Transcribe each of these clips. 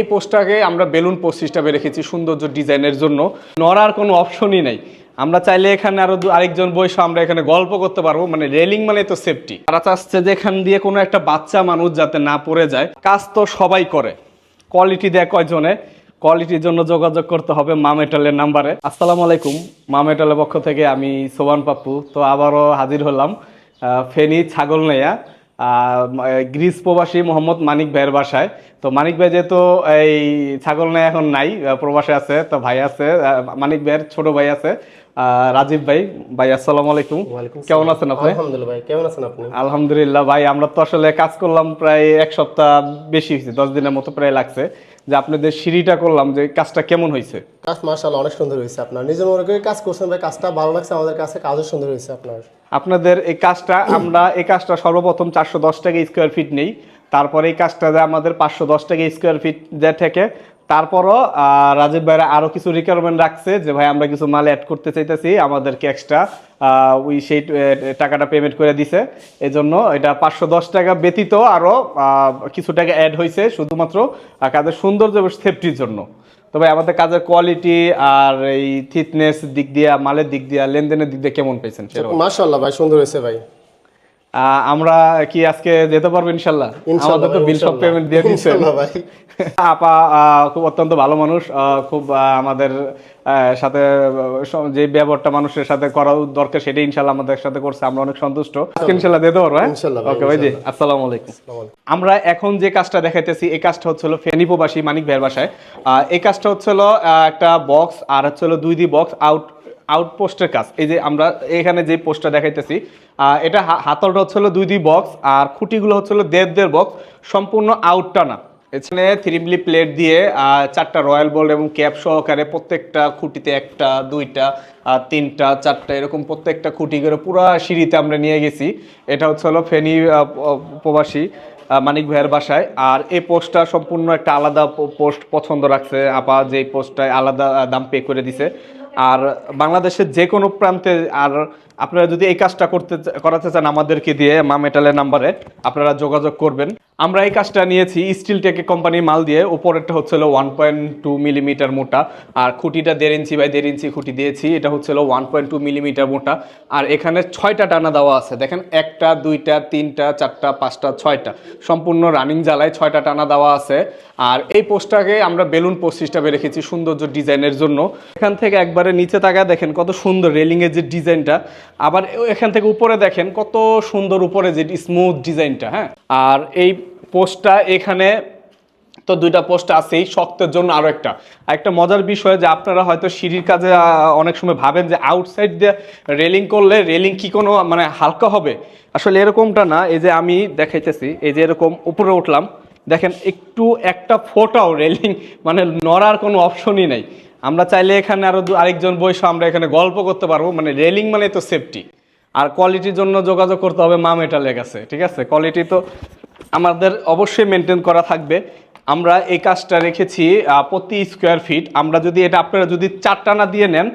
এই পোস্টটাকে আমরা balloon post হিসাবে রেখেছি সৌন্দর্য ডিজাইনের জন্য। নড়ার কোনো অপশনই নেই। আমরা চাইলে এখানে আরও আরেকজন বসে আমরা এখানে গল্প করতে পারব। মানে রেলিং মানে তো সেফটি তারা চাচ্ছে যে এখান দিয়ে কোনো একটা বাচ্চা মানুষ যাতে না পড়ে যায়। কাজ তো সবাই করে। কোয়ালিটি দেয় কয়জনে? কোয়ালিটির জন্য যোগাযোগ করতে হবে মা মেটালের নাম্বারে। আসসালামু আলাইকুম। মা মেটালের পক্ষ থেকে আমি সোবান পাপ্পু। তো আবারও হাজির হলাম ফেনী ছাগল নেয়া গ্রিস প্রবাসী মোহাম্মদ মানিক ভাইয়ের বাসায়। তো মানিক ভাই যেহেতু এই ছাগল নেয়া এখন নাই প্রবাসে আছে তো ভাই আছে মানিক ভাইয়ের ছোট ভাই আছে রাজীব ভাই। ভাই আসসালামু আলাইকুম। কেমন আছেন আপনি? আলহামদুলিল্লাহ ভাই কেমন আছেন আপনি? আলহামদুলিল্লাহ ভাই আমরা তো আসলে কাজ করলাম প্রায় এক সপ্তাহ বেশি হয়েছে দশ দিনের মতো প্রায় লাগছে। যে আপনাদের সিঁড়িটা করলাম যে কাজটা কেমন হয়েছে? কাজ মার্শাল অনেক সুন্দর হয়েছে আপনার। নিজের মনে করে কাজ করছেন ভাই কাজটা ভালো লাগছে আমাদের কাছে কাজও সুন্দর হয়েছে আপনার। আপনাদের এই কাজটা, আমরা এই কাজটা সর্বপ্রথম চারশো দশ টাকা স্কোয়ার ফিট নেই। তারপরে এই কাজটা যে আমাদের পাঁচশো দশ টাকা স্কোয়ার ফিট যে থেকে, তারপরও রাজীব ভাইরা আরও কিছু রিকোয়ারমেন্ট রাখছে যে, ভাই, আমরা কিছু মাল অ্যাড করতে চাইতেছি, আমাদেরকে এক্সট্রা ওই সেই টাকাটা পেমেন্ট করে দিছে। এজন্য এটা পাঁচশো দশ টাকা ব্যতীত আরও কিছু টাকা অ্যাড হয়েছে শুধুমাত্র কাজের সৌন্দর্য এবং সেফটির জন্য। তবে আমাদের কাজের কোয়ালিটি আর এই থিকনেস দিক দিয়ে মালের দিক দিয়ে লেনদেনের দিক দিয়ে কেমন পেয়েছেন মাসাল্লাহ ভাই সুন্দর হয়েছে ভাই। আহ, আমরা কি আজকে যেতে পারব ইনশাল্লাহ আমাদের তো বিল সব পেমেন্ট দিয়ে দিচ্ছে আপা আহ, খুব অত্যন্ত ভালো মানুষ আহ, খুব আমাদের সাথে যে ব্যবহারটা মানুষের সাথে করা দরকার সেটাই ইনশাল্লাহ আমাদের সাথে করছে। আমরা অনেক সন্তুষ্ট। ইনশাল্লাহ। দিতে পারব হ্যাঁ? ওকে ভাই জি আসসালামু আলাইকুম। আমরা এখন যে কাজটা দেখাইতেছি এই কাজটা হচ্ছিল ফেনী প্রবাসী মানিক ভাইয়ের বাসায়। আহ, এই কাজটা হচ্ছিল একটা বক্স আর হচ্ছিল দুই দি বক্স আউট আউটপোস্টের কাজ। এই যে আমরা এখানে যে পোস্টটা দেখাইতেছি আহ, এটা হাতলটা হচ্ছিল দুই দি বক্স আর খুঁটিগুলো হচ্ছিল দেড় দেড় বক্স সম্পূর্ণ আউটটা না। এখানে থ্রিমলি প্লেট দিয়ে চারটা রয়্যাল বোল্ড এবং ক্যাপ সহকারে প্রত্যেকটা খুঁটিতে একটা, দুইটা তিনটা, চারটা, এরকম প্রত্যেকটা খুঁটি করে পুরো সিঁড়িতে আমরা নিয়ে গেছি। এটা হচ্ছে হলো ফেনী প্রবাসী মানিক ভাইয়ের বাসায়। আর এই পোস্টটা সম্পূর্ণ একটা আলাদা পোস্ট পছন্দ রাখছে আপা, যে পোস্টটায় আলাদা দাম পে করে দিছে। আর বাংলাদেশের যে কোনো প্রান্তে, আর আপনারা যদি এই কাজটা করতে করাতে চান আমাদেরকে দিয়ে, মা মেটালের নাম্বারে আপনারা যোগাযোগ করবেন। আমরা এই কাজটা নিয়েছি স্টিল টেকে কোম্পানির মাল দিয়ে। উপরেরটা হচ্ছিল ওয়ান পয়েন্ট টু মিলিমিটার মোটা। আর খুঁটিটা দেড় ইঞ্চি বাই দেড় ইঞ্চি খুঁটি দিয়েছি, এটা হচ্ছিল ওয়ান পয়েন্ট টু মিলিমিটার মোটা। আর এখানে ছয়টা টানা দেওয়া আছে। দেখেন, একটা, দুইটা, তিনটা, চারটা, পাঁচটা, ছয়টা। সম্পূর্ণ রানিং জ্বালায় ছয়টা টানা দেওয়া আছে। আর এই পোস্টটাকে আমরা বেলুন পোস্ট হিসাবে রেখেছি সৌন্দর্য ডিজাইনের জন্য। এখান থেকে একবারে নিচে তাকায় দেখেন, কত সুন্দর রেলিংয়ের যে ডিজাইনটা। আবার এখান থেকে উপরে দেখেন, কত সুন্দর উপরে যে স্মুথ ডিজাইনটা হ্যাঁ? আর এই পোস্টটা এখানে তো দুইটা পোস্ট আছেই, শক্তের জন্য আরও একটা। একটা মজার বিষয় যে আপনারা হয়তো সিঁড়ির কাজে অনেক সময় ভাবেন যে আউটসাইড দিয়ে রেলিং করলে রেলিং কি কোনো মানে হালকা হবে? আসলে এরকমটা না, এই যে আমি দেখাইতেছি, এই যে এরকম উপরে উঠলাম, দেখেন একটু একটা ফোটাও রেলিং মানে নড়ার কোনো অপশনই নেই। আমরা চাইলে এখানে আরও আরেকজন বসে আমরা এখানে গল্প করতে পারব মানে রেলিং মানে তো সেফটি আর কোয়ালিটির জন্য যোগাযোগ করতে হবে মা মেটালের কাছে, ঠিক আছে? কোয়ালিটি তো আমাদের অবশ্যই মেনটেন করা থাকবে। আমরা এই কাজটা রেখেছি প্রতি স্কোয়ার ফিট আমরা যদি এটা আপনারা যদি চার টানা দিয়ে নেন,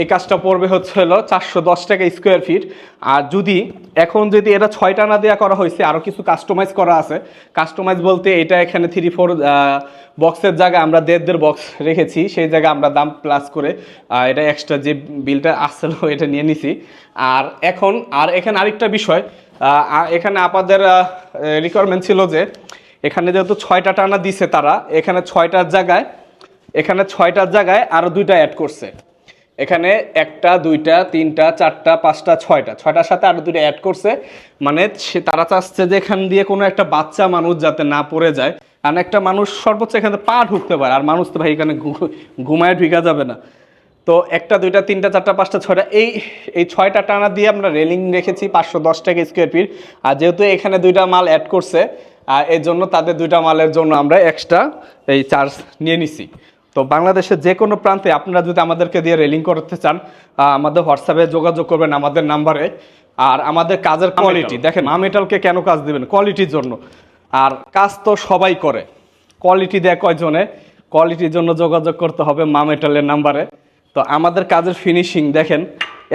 এই কাজটা পড়বে হচ্ছে হলো চারশো দশ টাকা স্কোয়ার ফিট আর যদি এখন যদি এটা ছয় টানা দেওয়া করা হয়েছে আরও কিছু কাস্টমাইজ করা আছে। কাস্টমাইজ বলতে এটা এখানে থ্রি ফোর বক্সের জায়গায় আমরা দেড় দেড় বক্স রেখেছি। সেই জায়গায় আমরা দাম প্লাস করে এটা এক্সট্রা যে বিলটা আসছিল, এটা নিয়ে নিছি। আর এখন, আর এখানে আরেকটা বিষয় এখানে আপনাদের রিকোয়ারমেন্ট ছিল যে এখানে যেহেতু ছয়টা টানা দিছে তারা, এখানে ছয়টার জায়গায়, এখানে ছয়টার জায়গায় আরও দুইটা অ্যাড করছে। এখানে একটা, দুইটা, তিনটা, চারটা, পাঁচটা, ছয়টা। ছয়টার সাথে আরও দুইটা অ্যাড করছে। মানে সে তারা চাচ্ছে যে এখান দিয়ে কোনো একটা বাচ্চা মানুষ যাতে না পড়ে যায়। কারণ একটা মানুষ সর্বোচ্চ এখানে পা ঢুকতে পারে। আর মানুষ তো ভাই এখানে ঘুমায়, ঢুকা যাবে না। তো একটা, দুইটা, তিনটা, চারটা, পাঁচটা, ছয়টা, এই এই ছয়টা টানা দিয়ে আমরা রেলিং রেখেছি পাঁচশো দশ টাকা স্কোয়ার ফিট আর যেহেতু এখানে দুইটা মাল অ্যাড করছে আর এর জন্য তাদের দুইটা মালের জন্য আমরা এক্সট্রা এই চার্জ নিয়ে নিছি। তো বাংলাদেশের যে কোনো প্রান্তে আপনারা যদি আমাদেরকে দিয়ে রেলিং করতে চান আমাদের হোয়াটসঅ্যাপে যোগাযোগ করবেন আমাদের নাম্বারে আর আমাদের কাজের কোয়ালিটি দেখেন মা মেটালকে কেন কাজ দিবেন? কোয়ালিটির জন্য। আর কাজ তো সবাই করে। কোয়ালিটি দেয় কয়জনে? কোয়ালিটির জন্য যোগাযোগ করতে হবে মা মেটালের নাম্বারে তো আমাদের কাজের ফিনিশিং দেখেন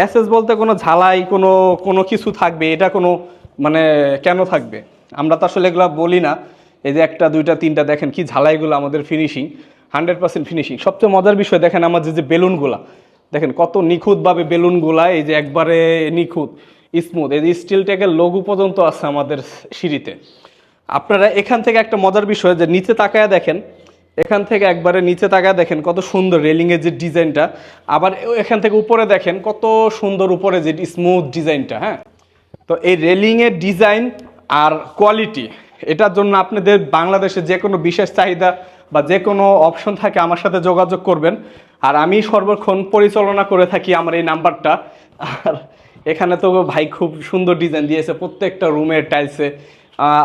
এসএস বলতে কোনো ঝালাই কোনো কোনো কিছু থাকবে এটা কোনো মানে কেন থাকবে? আমরা তো আসলে এগুলো বলি না। এই যে একটা, দুইটা, তিনটা দেখেন কি ঝালাইগুলো আমাদের ফিনিশিং হান্ড্রেড পার্সেন্ট ফিনিশিং সবচেয়ে মজার বিষয় দেখেন আমাদের যে বেলুনগুলা, দেখেন কত নিখুঁতভাবে বেলুনগুলা, এই যে একবারে নিখুঁত স্মুথ এই যে স্টিল ট্যাগের লঘু পর্যন্ত আছে আমাদের সিঁড়িতে। আপনারা এখান থেকে একটা মজার বিষয়, যে নিচে তাকায় দেখেন, এখান থেকে একবারে নিচে তাকায় দেখেন কত সুন্দর রেলিংয়ের যে ডিজাইনটা, আবার এখান থেকে উপরে দেখেন কত সুন্দর উপরে যে স্মুথ ডিজাইনটা হ্যাঁ? তো এই রেলিংয়ের ডিজাইন আর কোয়ালিটি এটার জন্য আপনাদের বাংলাদেশে যে কোনো বিশেষ চাহিদা বা যে কোনো অপশন থাকে আমার সাথে যোগাযোগ করবেন। আর আমি সর্বক্ষণ পরিচালনা করে থাকি আমার এই নাম্বারটা। আর এখানে তো ভাই খুব সুন্দর ডিজাইন দিয়েছে, প্রত্যেকটা রুমের টাইলসে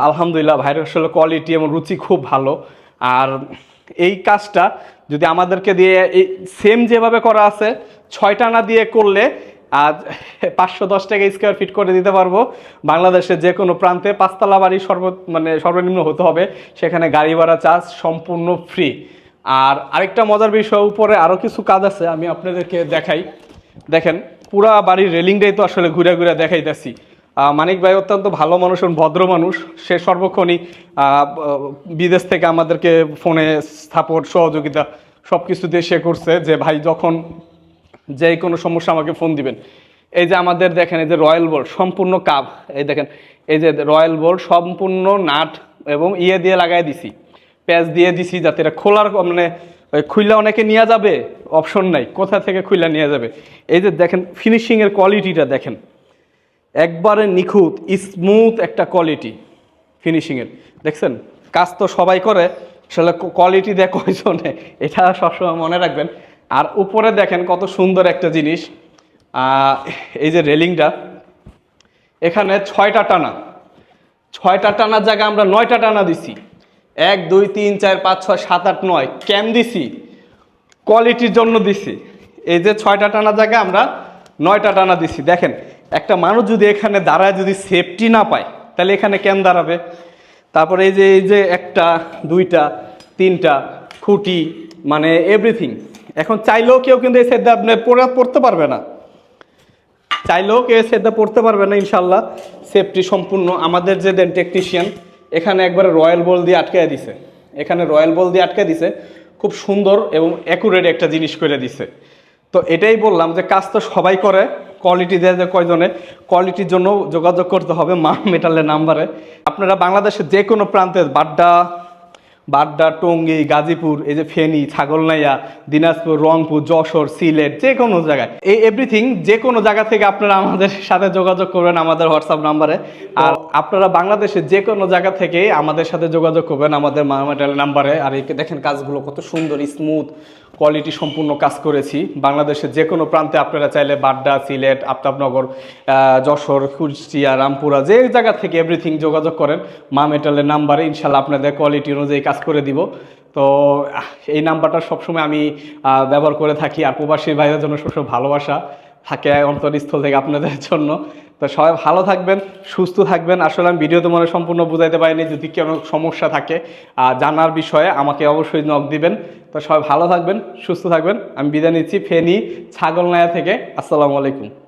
আলহামদুলিল্লাহ ভাইয়ের আসলে কোয়ালিটি এবং রুচি খুব ভালো। আর এই কাজটা যদি আমাদেরকে দিয়ে এই সেম যেভাবে করা আছে, ছয়টা না দিয়ে করলে আর পাঁচশো দশ টাকা স্কোয়ার ফিট করে দিতে পারব। বাংলাদেশের যে কোনো প্রান্তে পাঁচতলা বাড়ি সর্ব মানে সর্বনিম্ন হতে হবে। সেখানে গাড়ি ভাড়া চার্জ সম্পূর্ণ ফ্রি আর আরেকটা মজার বিষয়, উপরে আরও কিছু কাজ আছে, আমি আপনাদেরকে দেখাই। দেখেন, পুরা বাড়ির রেলিংটাই তো আসলে ঘুরে ঘুরে দেখাইতেছি। মানিক ভাই অত্যন্ত ভালো মানুষ এবং ভদ্র মানুষ। সে সর্বক্ষণই বিদেশ থেকে আমাদেরকে ফোনে সাপোর্ট, সহযোগিতা সব কিছু দিয়ে সে করছে যে, ভাই, যখন যে কোনো সমস্যা আমাকে ফোন দিবেন। এই যে আমাদের দেখেন, এই যে রয়্যাল বোর্ড সম্পূর্ণ কাপ। এই দেখেন, এই যে রয়্যাল বোর্ড সম্পূর্ণ নাট এবং ইয়ে দিয়ে লাগাই দিছি। প্যাচ দিয়ে দিছি যাতে এটা খোলার মানে খুইলা অনেকে নিয়ে যাবে অপশন নাই। কোথা থেকে খুইলা নিয়ে যাবে? এই যে দেখেন ফিনিশিংয়ের কোয়ালিটিটা দেখেন। একবারে নিখুঁত স্মুথ একটা কোয়ালিটি ফিনিশিংয়ের দেখছেন? কাজ তো সবাই করে, আসলে কোয়ালিটি দেয় কয়জনে এটা সবসময় মনে রাখবেন। আর উপরে দেখেন কত সুন্দর একটা জিনিস। এই যে রেলিংটা, এখানে ছয়টা টানা। ছয়টা টানার জায়গায় আমরা নয়টা টানা দিছি। এক, দুই, তিন, চার, পাঁচ, ছয়, সাত, আট, নয় কেন দিছি, কোয়ালিটির জন্য দিছি। এই যে ছয়টা টানা জায়গায় আমরা নয়টা টানা দিছি। দেখেন, একটা মানুষ যদি এখানে দাঁড়ায় যদি সেফটি না পায়, তাহলে এখানে কেন দাঁড়াবে। তারপরে এই যে এই যে একটা, দুইটা, তিনটা, খুঁটি মানে এভরিথিং এখন চাইলেও কেউ কিন্তু এই সেটটা আপনি পড়ে, পড়তে পারবে না। চাইলেও কেউ সেটা পড়তে পারবে না ইনশাল্লাহ সেফটি সম্পূর্ণ আমাদের যে দেন টেকনিশিয়ান এখানে একবারে রয়্যাল বল দিয়ে আটকায় দিছে। এখানে রয়্যাল বল দিয়ে আটকে দিছে। খুব সুন্দর এবং অ্যাকুরেট একটা জিনিস করে দিছে। তো এটাই বললাম যে কাজ তো সবাই করে কোয়ালিটি দেয় যে কয়জনে। কোয়ালিটির জন্য যোগাযোগ করতে হবে মা মেটালের নাম্বারে আপনারা বাংলাদেশের যে কোনো প্রান্তে বাড্ডা বাড্ডা, টঙ্গী, গাজীপুর, এই যে ফেনী, ছাগলনাইয়া, দিনাজপুর, রংপুর, যশোর, সিলেট, যে কোনো জায়গায়। এই এভরিথিং যে কোনো জায়গা থেকে আপনারা আমাদের সাথে যোগাযোগ করবেন আমাদের হোয়াটসঅ্যাপ নাম্বারে আর আপনারা বাংলাদেশের যে কোনো জায়গা থেকে আমাদের সাথে যোগাযোগ করবেন আমাদের মামাটাল নাম্বারে আর দেখেন কাজগুলো কত সুন্দর স্মুথ কোয়ালিটি সম্পূর্ণ কাজ করেছি। বাংলাদেশের যে কোনো প্রান্তে আপনারা চাইলে বাড্ডা, সিলেট, আফতাবনগর যশোর, কুষ্টিয়া, রামপুরা, যে জায়গা থেকে এভরিথিং যোগাযোগ করেন, মা মেটালের নাম্বারে ইনশাল্লাহ আপনাদের কোয়ালিটি অনুযায়ী কাজ করে দিব। তো এই নাম্বারটা সবসময় আমি ব্যবহার করে থাকি আর প্রবাসী ভাইয়ের জন্য সবসময় ভালোবাসা। থাকে অন্তরস্থল থেকে আপনাদের জন্য। তো সবাই ভালো থাকবেন, সুস্থ থাকবেন। আসলে আমি ভিডিওতে মনে সম্পূর্ণ বুঝাইতে পারিনি যদি কেউ সমস্যা থাকে জানার বিষয়ে আমাকে অবশ্যই নক দিবেন। তো সবাই ভালো থাকবেন, সুস্থ থাকবেন। আমি বিদায় নিচ্ছি ফেনী ছাগলনায়া থেকে। আসসালামু আলাইকুম।